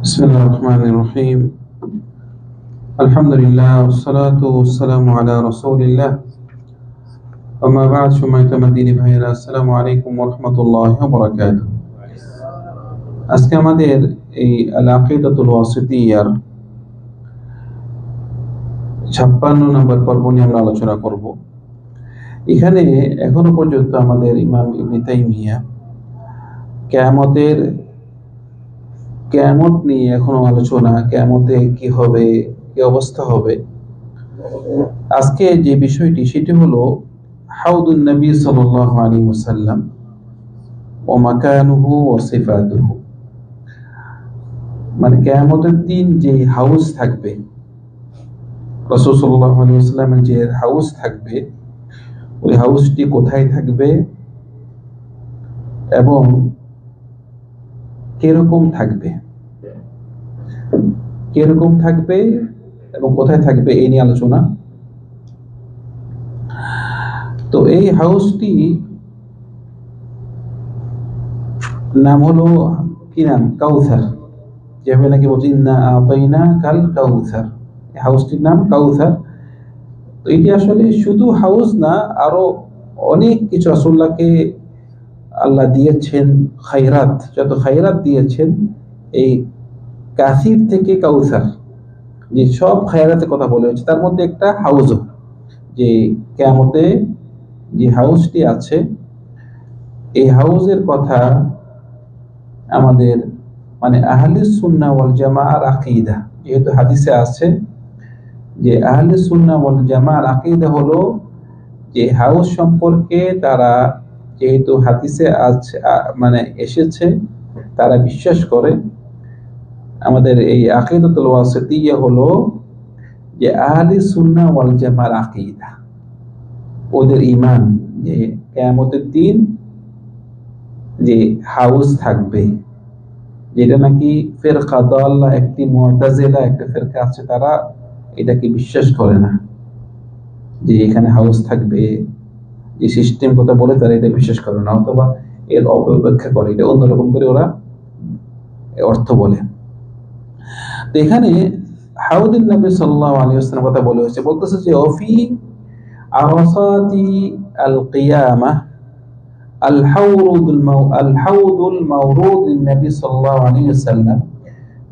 بسم الله الرحمن الرحيم الحمد لله والصلاة والسلام على رسول الله وما بعد شمعت مدينة ভাইয়েরা আসসালামু আলাইকুম ওরহমতুল্লাহ বরাকাত আজকে আমাদের এই আল আকিদাতুল ওয়াসিতিয়ার ছাপ্পান্ন নম্বর পর্ব নিয়ে আমরা আলোচনা করব এখানে এখনো পর্যন্ত আমাদের ইমাম ইবনে তাইমিয়া কেয়ামতের কেয়ামত নিয়ে এখনও আলোচনা, কেয়ামতে কি হবে, কি অবস্থা হবে? আজকে যে বিষয়টি, সেটি হলো হাউদুন নবী সাল্লাল্লাহু আলাইহি ওয়াসাল্লাম ও মাকানুহু ও সিফাতুহু। মানে কেয়ামতের দিন যে হাউস থাকবে, রাসূল সাল্লাল্লাহু আলাইহি ওয়াসাল্লামের যে হাউস থাকবে, ওই হাউসটি কোথায় থাকবে এবং কীরকম থাকবে? কীরকম থাকবে এবং কোথায় থাকবে এই নিয়ে আলোচনা? তো এই হাউসটি নাম হলো, কি নাম? কাউসার। যেভাবে নাকি বলছি না কাল কাউসার। হাউসটির নাম কাউসার। তো এটি আসলে শুধু হাউস না, আরও অনেক কিছু রাসুল্লাহকে আল্লাহ দিয়েছেন খাইরাত যত খাইরাত দিয়েছেন, এই কাসির থেকে কাউসার, যে সব খায়রাতের কথা বলে হয়েছে, তার মধ্যে একটা হাউসও যে কেমতে যে হাউসটি আছে, এই হাউসের কথা আমাদের মানে আহলে সুন্না ওয়াল জামাআর আকিদা, যেহেতু হাদিসে আছে, যে আহলে সুন্না ওয়াল জামাআর আকিদা হলো যে হাউস সম্পর্কে তারা যেহেতু হাদিসে আজ মানে এসেছে, তারা বিশ্বাস করে, আমাদের এই আকিদাতুল ওয়াসিতিয়া হলো যে আহলে সুন্নাহ ওয়াল জামার আকিদা, ওদের ইমান যে কিয়ামতের দিন যে হাউস থাকবে, যেটা নাকি ফেরকা দাল্লা, একটি মুতাজিলা, একটা ফেরকা আছে, তারা এটাকে বিশ্বাস করে না যে এখানে হাউস থাকবে। যে সিস্টেম কথা বলে তারা এটা বিশ্বাস করে না, অথবা এর অপব্যাখ্যা করে। এটা অন্যরকম করে ওরা অর্থ বলে। তো এখানে হাউদিন নবী সাল্লাল্লাহু আলাইহি ওয়াসাল্লাম কথা বলে হয়েছে। বলতেছে যে অফি আরসাতি আল কিয়ামা আল আল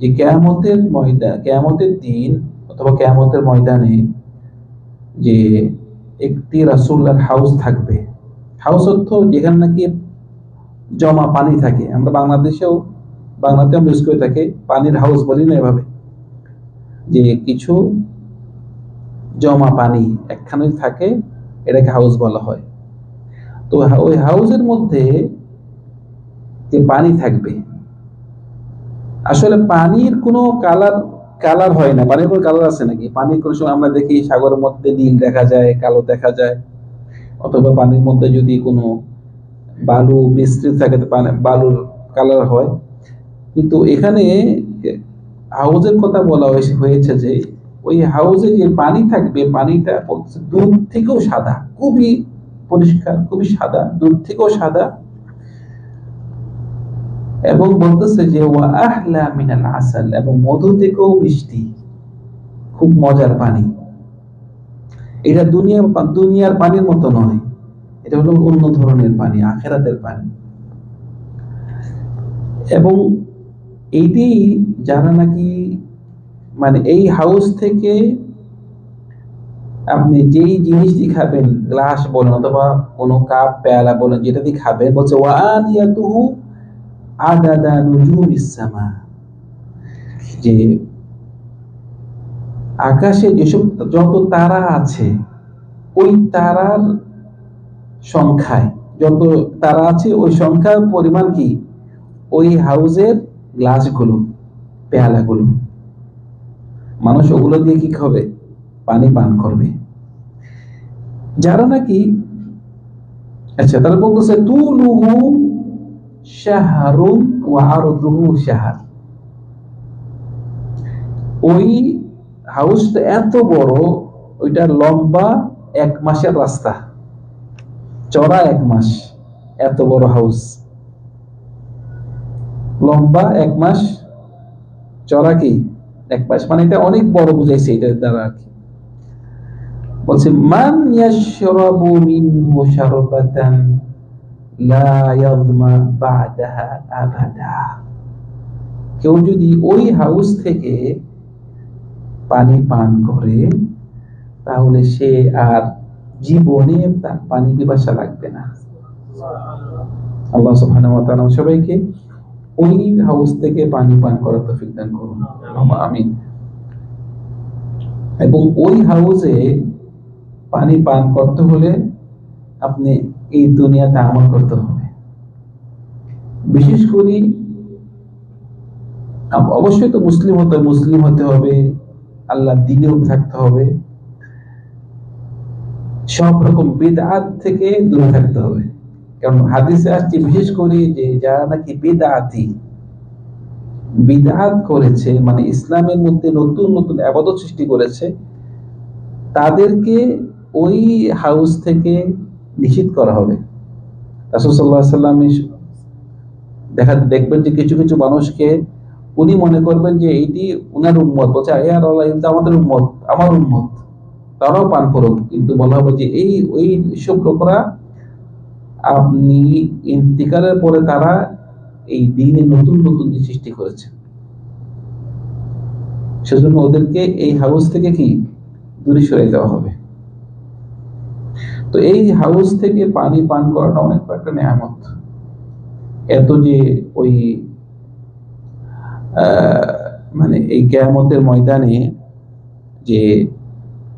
যে কিয়ামতের ময়দান কিয়ামতের দিন অথবা কিয়ামতের ময়দানে যে একটি রাসূলুল্লাহর হাউস থাকবে। হাউস অর্থ যেখানে নাকি জমা পানি থাকে। আমরা বাংলাদেশেও বাংলাতে আমরা ইউজ করে থাকি পানির হাউস বলি না এভাবে। যে কিছু জমা পানি একখানে থাকে, এটাকে হাউস বলা হয়। তো ওই হাউসের মধ্যে যে পানি থাকবে, আসলে পানির কোনো কালার কালার হয় না, পানির কোনো কালার আছে নাকি? পানির কোনো সময় আমরা দেখি সাগরের মধ্যে নীল দেখা যায়, কালো দেখা যায়। অথবা পানির মধ্যে যদি কোনো বালু মিশ্রিত থাকে বালুর কালার হয়। কিন্তু এখানে হাউজের কথা বলা হয়েছে যে ওই হাউজে যে পানি থাকবে, পানিটা দুধ থেকেও সাদা, খুবই পরিষ্কার, খুবই সাদা দুধ থেকেও সাদা। এবং বলতেছে যে, ওয়া আহলা মিনাল আসাল এবং মধু থেকেও মিষ্টি। খুব মজার পানি। এটা দুনিয়া, দুনিয়ার পানির মতো নয়। এটা হলো অন্য ধরনের পানি, আখেরাতের পানি। এবং এইটি যারা নাকি মানে এই হাউস থেকে আপনি যেই জিনিসটি খাবেন গ্লাস বলেন অথবা কোনো কাপ পেয়ালা বলেন, যেটা দিয়ে খাবেন, বলছে ওয়ানিয়াতুহু আদাদা নুজুমিস সামা যে আকাশে যেসব যত তারা আছে, ওই তারার সংখ্যায়, যত তারা আছে, ওই সংখ্যার পরিমাণ কি? ওই হাউসের গ্লাসগুলো, পেয়ালাগুলো। মানুষ ওগুলো দিয়ে কি খাবে? পানি পান করবে। যারা নাকি আচ্ছা তারা বলতেছে তু তুলুহু শাহরুন ওয়া শাহর। ওই হাউসটা এত বড় ওইটার লম্বা এক মাসের রাস্তা। চড়া এক মাস, এত বড় হাউস লম্বা এক মাস, চড়া কি? এক পাশ মানে এটা অনেক বড় বুঝাইছে এটার দ্বারা আর কি। বলছে, মান ইয়াশরাবু মিনহু শারবাতান কেউ যদি ওই হাউস থেকে পানি পান করে, তাহলে সে আর জীবনে তার পানি পিপাসা লাগবে না। আল্লাহ সুবহানাহু ওয়া তাআলা সবাইকে ওই হাউস থেকে পানি পান করার তৌফিক দান করুন। আমিন। এবং ওই হাউসে পানি পান করতে হলে আপনি এই দুনিয়াতে আমল করতে হবে। বিশেষ করে অবশ্যই তো মুসলিম হতে মুসলিম হতে হবে আল্লাহ দিনেও থাকতে হবে। সব রকম বেদাত থেকে দূরে থাকতে হবে। কারণ হাদিসে আসছে বিশেষ করে যে যারা নাকি বেদাতি, বিদাত করেছে মানে ইসলামের মধ্যে নতুন নতুন আবাদত সৃষ্টি করেছে, তাদেরকে ওই হাউস থেকে নিষিদ্ধ করা হবে। দেখা, দেখবেন যে কিছু কিছু মানুষকে উনি মনে করবেন যে এইটি উনার উম্মত। বলছে আর আল্লাহ আমাদের উম্মত, আমার উম্মত। তারাও পান করুক কিন্তু বলা হবে যে এই, ওই সব লোকরা আপনি ইন্তিকালের পরে তারা এই দিনে নতুন নতুন যে সৃষ্টি করেছে। সেজন্য ওদেরকে এই হাউস থেকে কি? দূরে সরে যাওয়া হবে। তো এই হাউস থেকে পানি পান করাটা অনেক একটা নেয়ামত। এত যে ওই মানে এই কেয়ামতের ময়দানে যে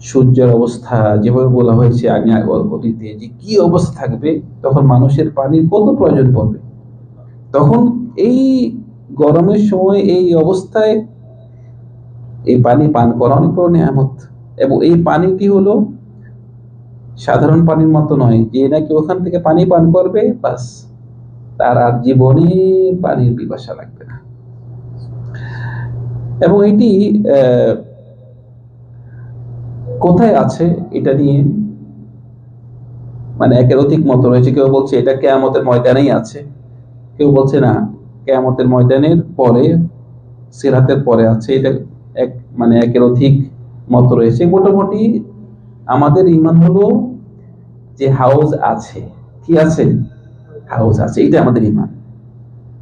সূর্যের অবস্থা, যেভাবে বলা হয়েছে আগে অতীতে যে কি অবস্থা থাকবে, তখন মানুষের পানির কত প্রয়োজন পড়বে? তখন এই গরমের সময় এই অবস্থায় এই পানি পান করা অনেক বড় নিয়ামত। এবং এই পানিটি হলো সাধারণ পানির মতো নয়, যে নাকি ওখান থেকে পানি পান করবে, বাস। তার আর জীবনে পানির পিপাসা লাগবে না। এবং এটি কোথায় আছে এটা নিয়ে মানে একের অধিক মত রয়েছে। কেউ বলছে এটা কেয়ামতের ময়দানেই আছে। কেউ বলছে না, কেয়ামতের ময়দানের পরে, সিরাতের পরে আছে। এটা এক মানে একের অধিক মত রয়েছে। মোটামুটি আমাদের ইমান হলো যে হাউস আছে। কি আছে? হাউস আছে। এটা আমাদের ইমান।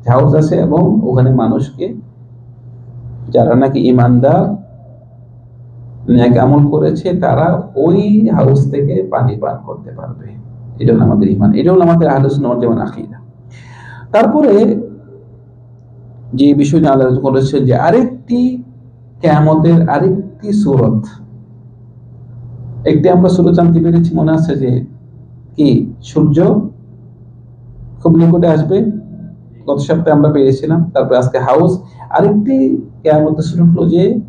হাউস আছে এবং ওখানে মানুষকে যারা নাকি ইমানদার, ন্যাক আমল করেছে, তারা ওই হাউস থেকে পানি পান করতে পারবে। এটা হলো আমাদের ইমান। এটা হলো আমাদের আলোচনা যেমন আকিদা। তারপরে যে বিষয় নিয়ে আলোচনা করেছে যে আরেকটি কেয়ামতের আরেকটি সুরত একটি আমরা সুরত জানতে পেরেছি মনে আছে যে কি, সূর্য খুব নিকটে আসবে। গত সপ্তাহে আমরা পেয়েছিলাম, তারপরে আজকে হাউস। আরেকটি কেয়ামতের সুরত হলো যে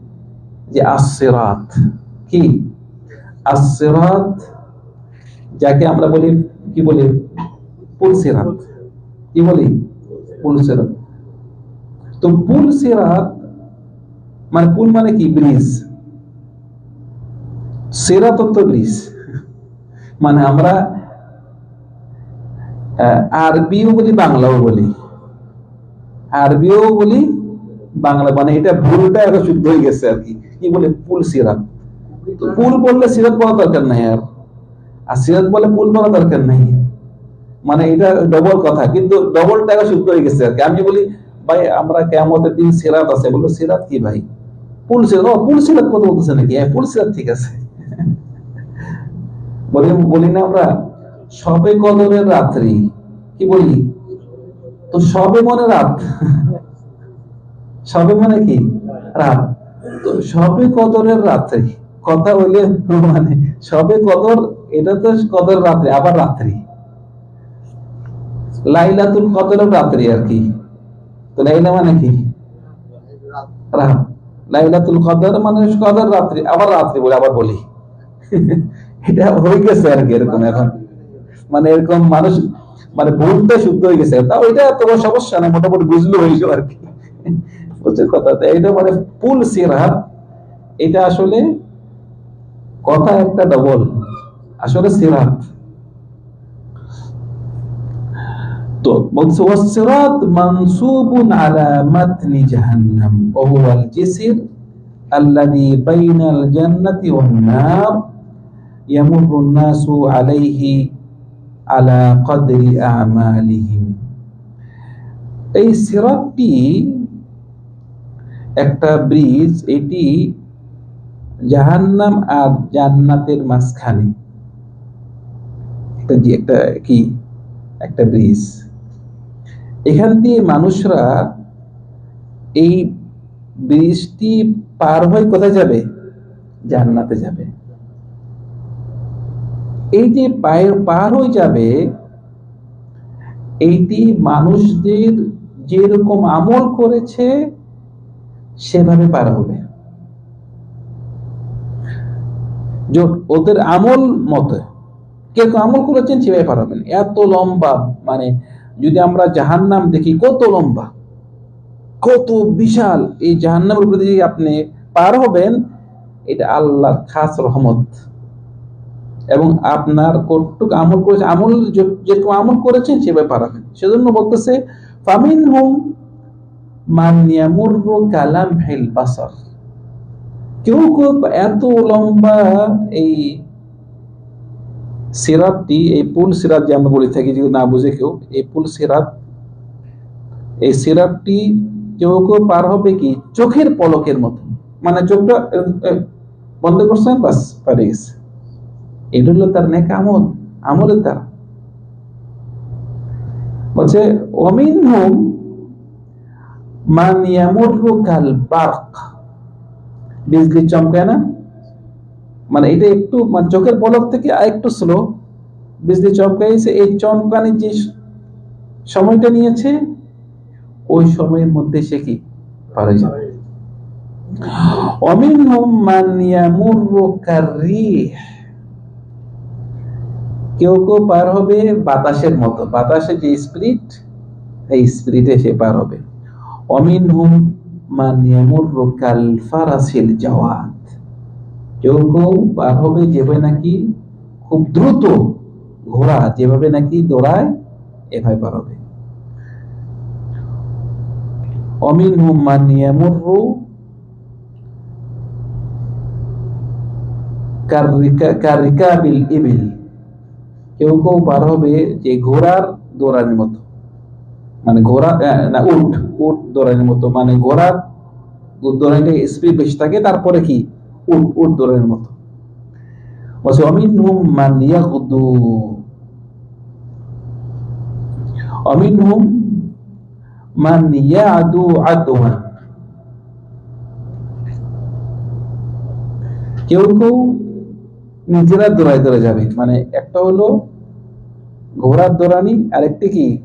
যে আসেরাত কি? আসেরাত যাকে আমরা বলি, কি বলি? পুলসিরাত। কি বলি? পুলসিরাত। তো পুলসিরাত মানে পুল মানে কি? ব্রিজ। সিরাত তো ব্রিজ। মানে আমরা আরবিও বলি, বাংলাও বলি। আরবিও বলি, বাংলা মানে এটা ভুলটা এখন শুদ্ধ হয়ে গেছে আর কি। কি বলে? পুল সিরাত। তো পুল বললে সিরাত বলা দরকার নাই আর। আর সিরাত বলে পুল বলা দরকার নাই। মানে এটা ডবল কথা, কিন্তু ডবলটা এখন শুদ্ধ হয়ে গেছে আর কি। আমি বলি, ভাই, আমরা কেমতের দিন সিরাত আছে। বলব সিরাত কি ভাই? পুল সিরাত? ও পুল সিরাত কথা বলতেছে নাকি? হ্যাঁ পুল সিরাত ঠিক আছে। বলি বলি না আমরা, সবে কদরের রাত্রি। কি বলি? তো সবে মনে রাত। সবে মানে কি? রাত। তো সবে কদরের রাত্রি। কথা হইলে মানে সবে কদর, এটা তো কদর রাত্রি, আবার রাত্রি। লাইলাতুল কদরের রাত্রি আর কি। তো লাইলা মানে কি? রাত। লাইলাতুল কদর মানে কদর রাত্রি, আবার রাত্রি বলে, আবার বলি। এটা হয়ে গেছে আর কি এরকম এখন মানে এরকম মানুষ মানে ভুলটা শুদ্ধ হয়ে গেছে তাও এটা তোমার সমস্যা নাই মোটামুটি বুঝলো হয়ে যাবে আর কি বুঝছেন কথা তো এটা মানে পুল সিরাত এটা আসলে কথা একটা ডবল আসলে সিরাত তো বলছে ওয়াসিরাত মানসুবুন আলা মাতনি জাহান্নাম ওয়া হুয়া আল জিসর الذي بين الجنة والنار يمر الناس عليه على قدر أعمالهم এই সিরাতটি একটা ব্রিজ এটি জাহান্নাম আর জান্নাতের মাঝখানে একটা যে একটা কি একটা ব্রিজ এখান দিয়ে মানুষরা এই ব্রিজটি পার হয়ে কোথায় যাবে জান্নাতে যাবে এই যে পায়ের পার হয়ে যাবে, এইটি মানুষদের যেরকম আমল করেছে, সেভাবে পার হবে। ওদের আমল মতে, কেউ আমল করেছেন, সেভাবে পার হবেন। এত লম্বা মানে যদি আমরা জাহান্নাম দেখি, কত লম্বা, কত বিশাল এই জাহান্নামের উপরে আপনি পার হবেন, এটা আল্লাহর খাস রহমত। এবং আপনার কতটুকু আমল করেছে, আমল যে- যেটুকু আমল করেছেন সেভাবে পার হবেন সেজন্য বলতেছে ফামিন হুম কালাম হিল বাসার। কেউ এত লম্বা এই এই পুল সিরাত যে আমরা বলে থাকি, যদি না বুঝে কেউ, এই পুল সিরাত, এই সিরাতটি কেউ কেউ পার হবে কি, চোখের পলকের মতো মানে চোখটা বন্ধ করছেন, বাস পারে গেছে। এটা হলো তার নেক আমল আমলের দ্বারা বলছে অমিন হুম মান ইয়ামুরু কাল বারক। বিজলি চমকায় না? মানে এটা একটু মানে চোখের পলক থেকে আর স্লো বিজলি চমকাইছে এই চমকানি যে সময়টা নিয়েছে ওই সময়ের মধ্যে সে কি? পারে যাবে। অমিনহুম মান ইয়ামুরু কেউ কেউ পার হবে বাতাসের মতো। বাতাসে যে স্পিরিট এই স্পিরিটে সে পার হবে। অমিনহুম মান ইয়ামুরু কাল ফারাসিল জাওয়াদ কেউ কেউ পার হবে যেভাবে নাকি খুব দ্রুত ঘোড়া যেভাবে নাকি দৌড়ায়, এভাবে পার হবে। অমিন অমিনহুম মান ইয়ামুরু কাররিকা- কারিকাবিল ইবিল। কেউ কেউ পার হবে যে ঘোড়ার দৌড়ানির মতো। মানে ঘোড়া উট উট দৌড়ানির মতো। মানে ঘোড়ার দৌড়ানিটা স্পিড বেশি থাকে, তারপরে কি? উট উট দৌড়ানির মতো। বলছে, অমিনহুম মান ইয়াগুদু অমিনহুম মান ইয়াদু আদওয়ান কেউ কেউ নিজেরা দৌড়ায় দৌড়ে যাবে। মানে একটা হলো ঘোড়ার দৌড়ানি, আরেকটি কি?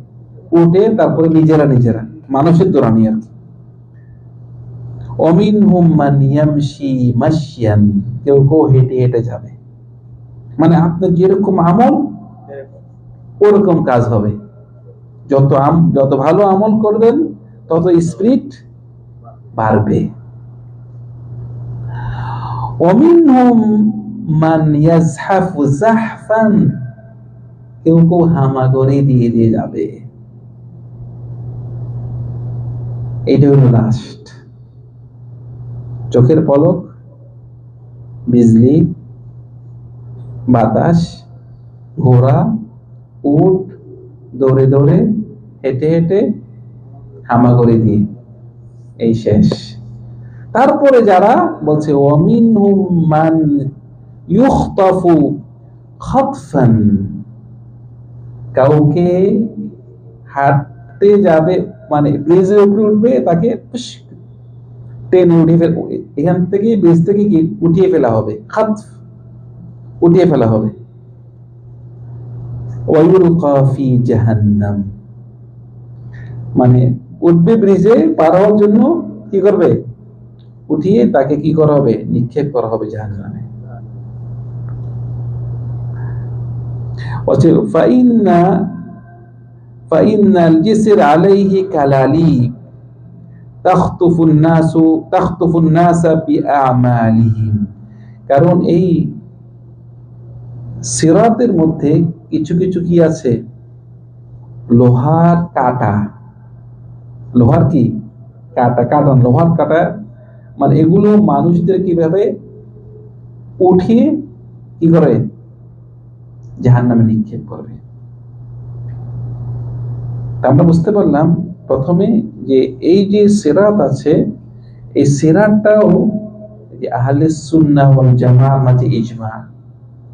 উঠে তারপরে নিজেরা নিজেরা, মানুষের দৌড়ানি আর অমিন মাসিয়ান কেউ কেউ হেঁটে হেঁটে যাবে। মানে আপনার যেরকম আমল, ওরকম কাজ হবে। যত আম, যত ভালো আমল করবেন, তত স্পিরিট বাড়বে। অমিন হুম মান ইয়াজহাফু জাহফান কেউ কেউ হামাগড়ি দিয়ে দিয়ে যাবে। এটা হলো লাস্ট চোখের পলক, বিজলি, বাতাস, ঘোড়া, উট, দৌড়ে দৌড়ে, হেঁটে হেঁটে হামাগড়ি দিয়ে। এই শেষ। তারপরে যারা বলছে অমিন মান ইউখতাফু খতফান কাউকে হাঁটতে যাবে মানে ব্রিজের উপরে উঠবে, তাকে টেনে উঠিয়ে এখান থেকে ব্রিজ থেকে কি উঠিয়ে ফেলা হবে? খতফ উঠিয়ে ফেলা হবে। জাহান্নাম। মানে উঠবে ব্রিজে, পার হওয়ার জন্য কি করবে? উঠিয়ে তাকে কি করা হবে? নিক্ষেপ করা হবে জাহান্নামে। বিআমালিহিম। কারণ এই সিরাতের মধ্যে কিছু কিছু কি আছে? লোহার কাটা। লোহার কি? কাটা কাটা, লোহার কাটা। মানে এগুলো মানুষদের কীভাবে উঠিয়ে কি করে? জাহান নামে নিক্ষেপ করবে। আমরা বুঝতে পারলাম প্রথমে যে এই যে সেরাত আছে, এই সেরাতটাও আহলে জামার মাঝে ইজমা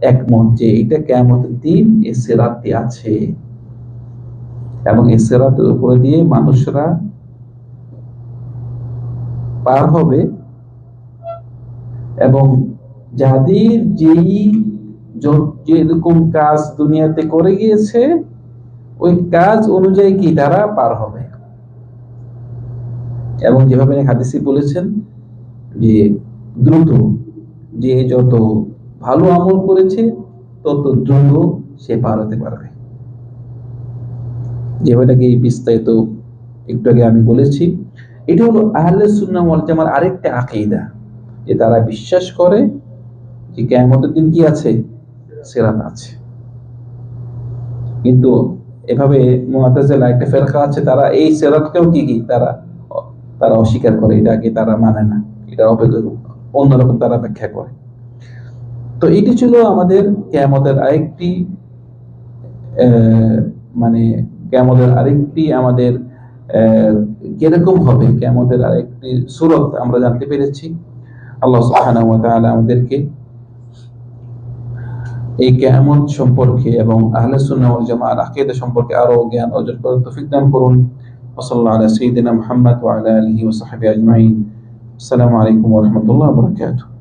একমত যে কেমতের দিন সেরাতটি আছে। এবং এই সেরাতের উপরে দিয়ে মানুষরা পার হবে। এবং যাদের যেই যেরকম কাজ দুনিয়াতে করে গিয়েছে ওই কাজ অনুযায়ী কি তারা পার হবে এবং যেভাবে হাদিসি বলেছেন যে দ্রুত যে যত ভালো আমল করেছে তত দ্রুত সে পার হতে পারবে যেভাবে বিস্তারিত একটু আগে আমি বলেছি এটা হলো আহলে সুন্নাহ ওয়াল জামার আরেকটা আকীদা যে তারা বিশ্বাস করে যে কিয়ামতের দিন কি আছে সিরাত আছে। কিন্তু এভাবে মুআতাজিলা একটা ফেরকা আছে, তারা এই সিরাতকেও কি কি তারা তারা অস্বীকার করে এটাকে তারা মানে না? এটা অন্যরকম তারা ব্যাখ্যা করে। তো এটি ছিল আমাদের কেয়ামতের আরেকটি মানে কেয়ামতের আরেকটি আমাদের কীরকম হবে? কেয়ামতের আরেকটি সুরত আমরা জানতে পেরেছি। আল্লাহ সুবহানাহু ওয়া আমাদেরকে এই কেয়ামত সম্পর্কে এবং আহলে সুন্নাহ ওয়াল জামাআর আকীদা সম্পর্কে আরও জ্ঞান অর্জন করার তৌফিক দান করুন। ওসল্লাহ আলা সাইয়্যিদিনা মুহাম্মদ ওয়া আলা আলিহি ওয়া সাহবিহি আজমাইন। আসসালামু আলাইকুম ওয়া রাহমাতুল্লাহি ওয়া বারাকাতুহু।